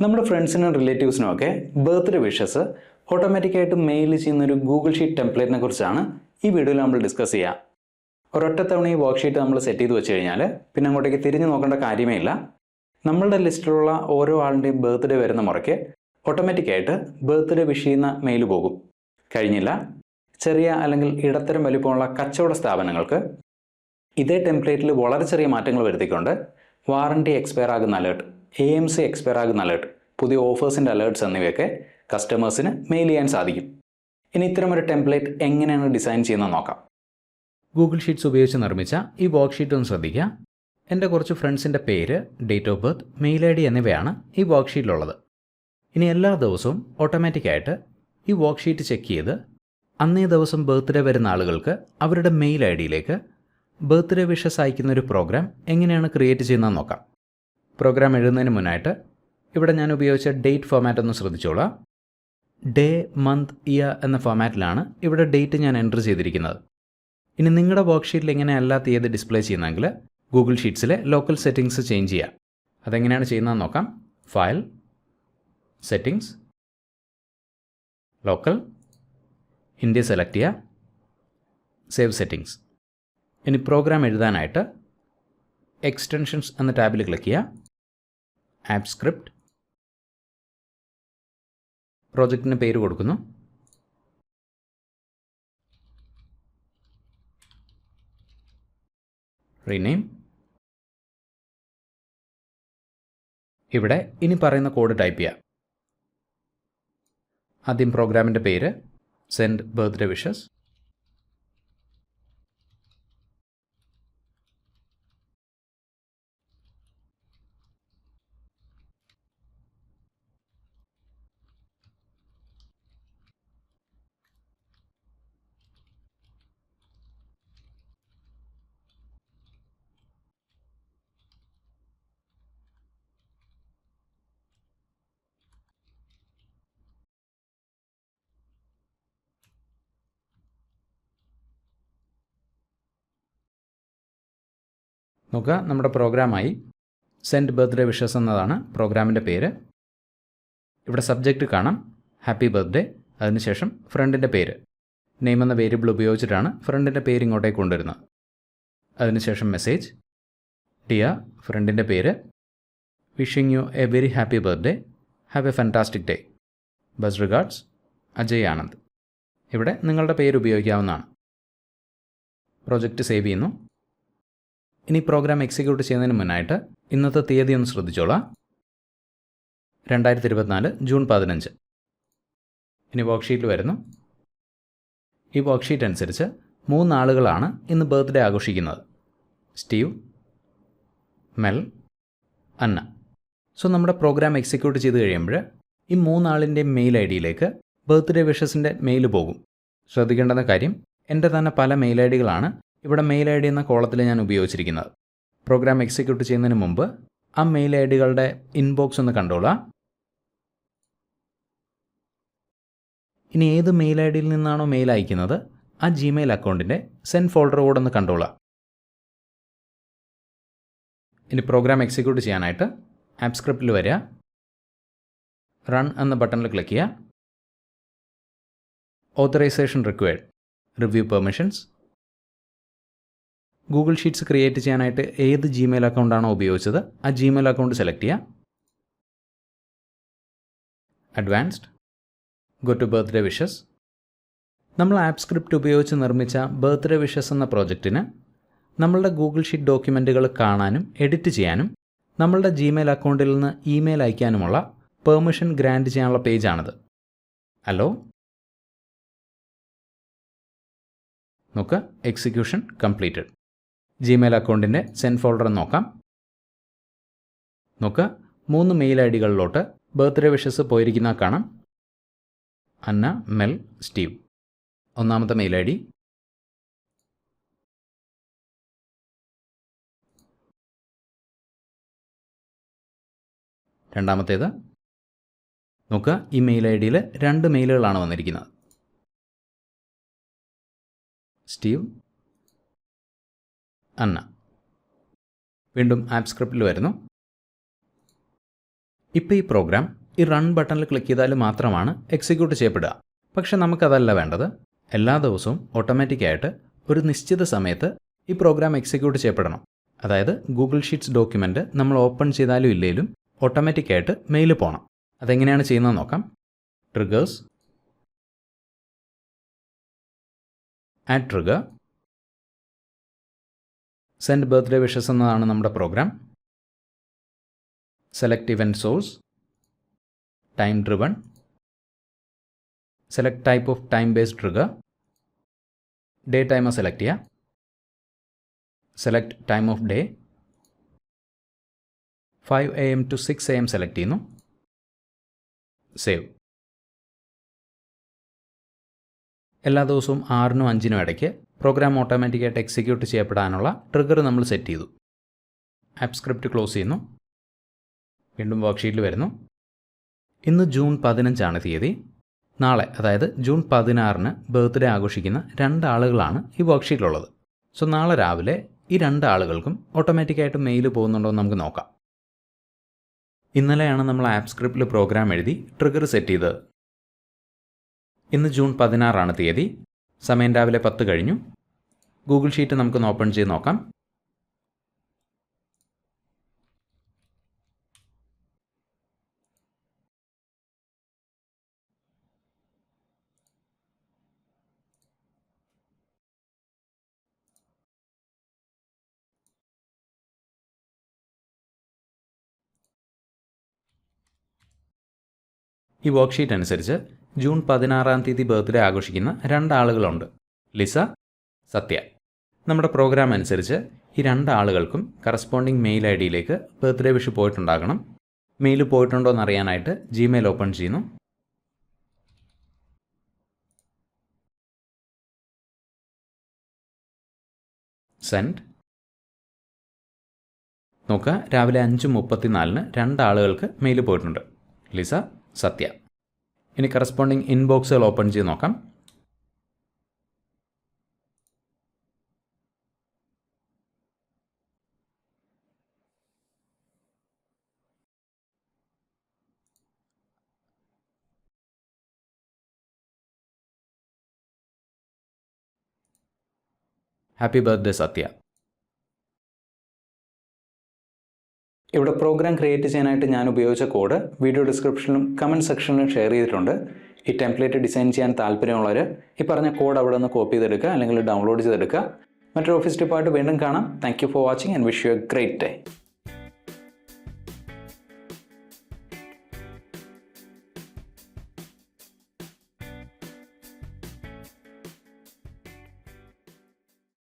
നമ്മുടെ ഫ്രണ്ട്സിനും റിലേറ്റീവ്സിനും ഒക്കെ ബർത്ത്ഡേ വിഷസ് ഓട്ടോമാറ്റിക്കായിട്ട് മെയിൽ ചെയ്യുന്ന ഒരു ഗൂഗിൾ ഷീറ്റ് ടെംപ്ലേറ്റിനെ കുറിച്ചാണ് ഈ വീഡിയോയിൽ നമ്മൾ ഡിസ്കസ് ചെയ്യുക ഒരൊറ്റ തവണ ഈ വർക്ക്ഷീറ്റ് നമ്മൾ സെറ്റ് ചെയ്ത് വെച്ച് കഴിഞ്ഞാൽ പിന്നെ അങ്ങോട്ടേക്ക് തിരിഞ്ഞു നോക്കേണ്ട കാര്യമേ ഇല്ല. നമ്മളുടെ ലിസ്റ്റിലുള്ള ഓരോ ആളിന്റെയും ബർത്ത്ഡേ വരുന്ന മുറയ്ക്ക് ഓട്ടോമാറ്റിക്കായിട്ട് ബർത്ത്ഡേ വിഷ് ചെയ്യുന്ന മെയിൽ പോകും. കഴിഞ്ഞില്ല. ചെറിയ അല്ലെങ്കിൽ ഇടത്തരം വലിപ്പമുള്ള കച്ചവട സ്ഥാപനങ്ങൾക്ക് ഇതേ ടെംപ്ലേറ്റിൽ വളരെ ചെറിയ മാറ്റങ്ങൾ വരുത്തിക്കൊണ്ട് വാറണ്ടി എക്സ്പയർ ആകുന്ന alert A M C expire ആകുന്ന അലേർട്ട് പുതിയ ഓഫേഴ്സിന്റെ അലേർട്ട്സ് എന്നിവയൊക്കെ കസ്റ്റമേഴ്സിന് മെയിൽ ചെയ്യാൻ സാധിക്കും. ഇനി ഇത്തരമൊരു ടെംപ്ലേറ്റ് എങ്ങനെയാണ് ഡിസൈൻ ചെയ്യുന്നത് നോക്കാം. ഗൂഗിൾ ഷീറ്റ്സ് ഉപയോഗിച്ച് നിർമ്മിച്ച ഈ വർക്ക് ഷീറ്റ് ഒന്ന് ശ്രദ്ധിക്കുക. എന്റെ കുറച്ച് ഫ്രണ്ട്സിന്റെ പേര് date of birth mail I D എന്നിവയാണ് ഈ വർക്ക് ഷീറ്റിലുള്ളത് ഇനി എല്ലാ ദിവസവും ഓട്ടോമാറ്റിക്കായിട്ട് ഈ വർക്ക് ഷീറ്റ് ചെക്ക് ചെയ്ത് അന്നേ ദിവസം ബർത്ത്ഡേ വരുന്ന ആളുകൾക്ക് അവരുടെ മെയിൽ ഐ ഡിയിലേക്ക് ബർത്ത്ഡേ വിഷസ് അയക്കുന്ന ഒരു പ്രോഗ്രാം എങ്ങനെയാണ് ക്രിയേറ്റ് ചെയ്യുന്നത് നോക്കാം. പ്രോഗ്രാം എഴുതുന്നതിന് മുന്നായിട്ട് ഇവിടെ ഞാൻ ഉപയോഗിച്ച ഡേറ്റ് ഫോമാറ്റ് ഒന്ന് ശ്രദ്ധിച്ചോളാം. ഡേ മന്ത് ഇയർ എന്ന ഫോമാറ്റിലാണ് ഇവിടെ ഡേറ്റ് ഞാൻ എന്റർ ചെയ്തിരിക്കുന്നത്. ഇനി നിങ്ങളുടെ വർക്ക്ഷീറ്റിൽ എങ്ങനെയല്ല തീയതി ഡിസ്പ്ലേ ചെയ്യുന്നതെങ്കിൽ ഗൂഗിൾ ഷീറ്റ്സിലെ ലോക്കൽ സെറ്റിങ്സ് ചേഞ്ച് ചെയ്യുക അതെങ്ങനെയാണ് ചെയ്യുന്നതെന്ന് നോക്കാം. File settings locale India select ചെയ്യുക സേവ് സെറ്റിങ്സ് ഇനി പ്രോഗ്രാം എഴുതാനായിട്ട് എക്സ്റ്റൻഷൻസ് എന്ന ടാബിൽ ക്ലിക്ക് ചെയ്യുക ആപ്പ് സ്ക്രിപ്റ്റ് പ്രോജക്റ്റിന് പേര് കൊടുക്കുന്നു. റീനെയിം ഇവിടെ ഇനി പറയുന്ന കോഡ് ടൈപ്പ് ചെയ്യാം. ആദ്യം പ്രോഗ്രാമിന്റെ പേര് സെൻഡ് ബർത്ത്ഡേ വിഷസ് നോക്കുക. നമ്മുടെ പ്രോഗ്രാമായി സെൻഡ് ബർത്ത്ഡേ വിഷസ് എന്നതാണ് പ്രോഗ്രാമിന്റെ പേര്. ഇവിടെ സബ്ജക്റ്റ് കാണാം. Happy birthday. അതിനുശേഷം ഫ്രണ്ടിന്റെ പേര്. നെയിം എന്ന വേരിയബിൾ ഉപയോഗിച്ചിട്ടാണ് ഫ്രണ്ടിന്റെ പേര് ഇങ്ങോട്ടേക്ക് കൊണ്ടുവരുന്നത്. അതിനുശേഷം മെസ്സേജ്. ഡിയ ഫ്രണ്ടിന്റെ പേര്. Wishing you a very happy birthday. Have a fantastic day. Best regards. Ajay Anand. ഇവിടെ നിങ്ങളുടെ പേര് ഉപയോഗിക്കാവുന്നതാണ്. പ്രോജക്റ്റ് സേവ് ചെയ്യുന്നു. ഇനി പ്രോഗ്രാം എക്സിക്യൂട്ട് ചെയ്യുന്നതിന് മുന്നായിട്ട് ഇന്നത്തെ തീയതി ഒന്ന് ശ്രദ്ധിച്ചോളാം. രണ്ടായിരത്തി ഇരുപത്തിനാല് ജൂൺ പതിനഞ്ച്. ഇനി വർക്ക്ഷീറ്റിൽ വരുന്നു. ഈ വർക്ക്ഷീറ്റ് അനുസരിച്ച് മൂന്നാളുകളാണ് ഇന്ന് ബർത്ത്ഡേ ആഘോഷിക്കുന്നത്. Steve Mel Anna. സോ നമ്മുടെ പ്രോഗ്രാം എക്സിക്യൂട്ട് ചെയ്ത് കഴിയുമ്പോൾ ഈ മൂന്നാളിന്റെയും മെയിൽ ഐ ഡിയിലേക്ക് ബർത്ത്ഡേ വിഷസിന്റെ മെയിൽ പോകും. ശ്രദ്ധിക്കേണ്ടുന്ന കാര്യം എന്റെ തന്നെ പല മെയിൽ ഐ ഡികളാണ് ഇവിടെ മെയിൽ ഐ ഡി എന്ന കോളത്തിൽ ഞാൻ ഉപയോഗിച്ചിരിക്കുന്നത്. പ്രോഗ്രാം എക്സിക്യൂട്ട് ചെയ്യുന്നതിന് മുമ്പ് ആ മെയിൽ ഐ ഡികളുടെ ഇൻബോക്സ് ഒന്ന് കണ്ടോളാം. ഇനി ഏത് മെയിൽ ഐ ഡിയിൽ നിന്നാണോ മെയിൽ അയക്കുന്നത് ആ ജിമെയിൽ അക്കൗണ്ടിന്റെ സെൻഡ് ഫോൾഡർ കൂടെ ഒന്ന് കണ്ടോളാം. ഇനി പ്രോഗ്രാം എക്സിക്യൂട്ട് ചെയ്യാനായിട്ട് ആപ്പ് സ്ക്രിപ്റ്റിൽ വരിക. റൺ എന്ന ബട്ടണിൽ ക്ലിക്ക് ചെയ്യുക. Authorization required review permissions Google Sheets create ചെയ്യാനായിട്ട് ഏത് ജിമെയിൽ അക്കൗണ്ടാണോ ഉപയോഗിച്ചത്? ആ ജിമെയിൽ അക്കൗണ്ട് സെലക്ട് ചെയ്യുക advanced go to birthday wishes നമ്മൾ ആപ്പ് സ്ക്രിപ്റ്റ് ഉപയോഗിച്ച് നിർമ്മിച്ച ബർത്ത്ഡേ വിഷസ് എന്ന പ്രോജക്റ്റിന് നമ്മളുടെ ഗൂഗിൾ ഷീറ്റ് ഡോക്യുമെന്റുകൾ കാണാനും എഡിറ്റ് ചെയ്യാനും നമ്മളുടെ ജിമെയിൽ അക്കൗണ്ടിൽ നിന്ന് ഇമെയിൽ അയക്കാനുമുള്ള പെർമിഷൻ ഗ്രാൻഡ് ചെയ്യാനുള്ള പേജാണിത് ഹലോ നോക്കുക എക്സിക്യൂഷൻ കംപ്ലീറ്റഡ് ജിമെയിൽ അക്കൗണ്ടിന്റെ സെൻഡ് ഫോൾഡർ നോക്കാം. നോക്കുക മൂന്ന് മെയിൽ ഐ ഡികളിലോട്ട് ബർത്ത്ഡേ വിഷസ് പോയിരിക്കുന്ന കാണാം. Anna Mel Steve. ഒന്നാമത്തെ മെയിൽ ഐ ഡി. രണ്ടാമത്തേത്. നോക്കുക ഈ മെയിൽ ഐ ഡിയിൽ രണ്ട് മെയിലുകളാണ് വന്നിരിക്കുന്നത്. Steve Anna. വീണ്ടും ആപ്പ് സ്ക്രിപ്റ്റിൽ വരുന്നു. ഇപ്പോൾ ഈ പ്രോഗ്രാം ഈ റൺ ബട്ടണിൽ ക്ലിക്ക് ചെയ്താൽ മാത്രമാണ് എക്സിക്യൂട്ട് ചെയ്യപ്പെടുക. പക്ഷെ നമുക്കതല്ല വേണ്ടത്. എല്ലാ ദിവസവും ഓട്ടോമാറ്റിക്കായിട്ട് ഒരു നിശ്ചിത സമയത്ത് ഈ പ്രോഗ്രാം എക്സിക്യൂട്ട് ചെയ്യപ്പെടണം. അതായത് ഗൂഗിൾ ഷീറ്റ്സ് ഡോക്യുമെന്റ് നമ്മൾ ഓപ്പൺ ചെയ്താലും ഇല്ലെങ്കിലും ഓട്ടോമാറ്റിക്കായിട്ട് മെയിൽ പോകണം അതെങ്ങനെയാണ് ചെയ്യുന്നത് നോക്കാം. Triggers add trigger send birthday wishes എന്നതാണ് നമ്മുടെ program. Select event source. Time driven. Select type of time based trigger. Day timer select ചെയ്യുക select time of day. Five A M to six A M select ചെയ്യുന്നു. Save. എല്ലാ ദിവസവും ആറിനും അഞ്ചിനും ഇടയ്ക്ക് program ഓട്ടോമാറ്റിക്കായിട്ട് എക്സിക്യൂട്ട് ചെയ്യപ്പെടാനുള്ള ട്രിഗർ നമ്മൾ സെറ്റ് ചെയ്തു. ആപ്പ് സ്ക്രിപ്റ്റ് ക്ലോസ് ചെയ്യുന്നു. വീണ്ടും വർക്ക്ഷീറ്റിൽ വരുന്നു. ഇന്ന് ജൂൺ പതിനഞ്ചാണ് തീയതി. നാളെ അതായത് ജൂൺ പതിനാറിന് ബർത്ത്ഡേ ആഘോഷിക്കുന്ന രണ്ടാളുകളാണ് ഈ വർക്ക്ഷീറ്റിലുള്ളത് സോ നാളെ രാവിലെ ഈ രണ്ടാളുകൾക്കും ഓട്ടോമാറ്റിക്കായിട്ട് മെയിൽ പോകുന്നുണ്ടോ എന്ന് നമുക്ക് നോക്കാം. ഇന്നലെയാണ് നമ്മൾ ആപ്പ് സ്ക്രിപ്റ്റിൽ പ്രോഗ്രാം എഴുതി ട്രിഗർ സെറ്റ് ചെയ്തത്. ഇന്ന് ജൂൺ പതിനാറാണ് തീയതി. സമയം രാവിലെ പത്ത് കഴിഞ്ഞു. ഗൂഗിൾ ഷീറ്റ് നമുക്കൊന്ന് ഓപ്പൺ ചെയ്ത് നോക്കാം. ഈ വർക്ക്ഷീറ്റ് അനുസരിച്ച് ജൂൺ പതിനാറാം തീയതി ബർത്ത്ഡേ ആഘോഷിക്കുന്ന രണ്ടാളുകളുണ്ട്. ലിസ സത്യ. നമ്മുടെ പ്രോഗ്രാം അനുസരിച്ച് ഈ രണ്ടാളുകൾക്കും കറസ്പോണ്ടിങ് മെയിൽ ഐ ഡിയിലേക്ക് ബർത്ത്ഡേ വിഷ് പോയിട്ടുണ്ടാകണം. മെയിൽ പോയിട്ടുണ്ടോ എന്ന് അറിയാനായിട്ട് ജിമെയിൽ ഓപ്പൺ ചെയ്യുന്നു. സെൻഡ് നോക്കുക രാവിലെ അഞ്ച് മുപ്പത്തിനാലിന് രണ്ടാളുകൾക്ക് മെയിൽ പോയിട്ടുണ്ട്. ലിസ സത്യ. ഇനി കറസ്പോണ്ടിങ് ഇൻബോക്സുകൾ ഓപ്പൺ ചെയ്ത് നോക്കാം. Happy birthday Satya. ഇവിടെ പ്രോഗ്രാം ക്രിയേറ്റ് ചെയ്യാനായിട്ട് ഞാൻ ഉപയോഗിച്ച കോഡ് വീഡിയോ ഡിസ്ക്രിപ്ഷനിലും കമന്റ് സെക്ഷനിലും ഷെയർ ചെയ്തിട്ടുണ്ട്. ഈ ടെംപ്ലേറ്റ് ഡിസൈൻ ചെയ്യാൻ താല്പര്യമുള്ളവർ ഈ പറഞ്ഞ കോഡ് അവിടെ നിന്ന് കോപ്പി ചെയ്തെടുക്കുക അല്ലെങ്കിൽ ഡൗൺലോഡ് ചെയ്തെടുക്കുക. മറ്റൊരു ഓഫീസ് ടിപ്പായിട്ട് വീണ്ടും കാണാം. Thank for watching and wish you a great day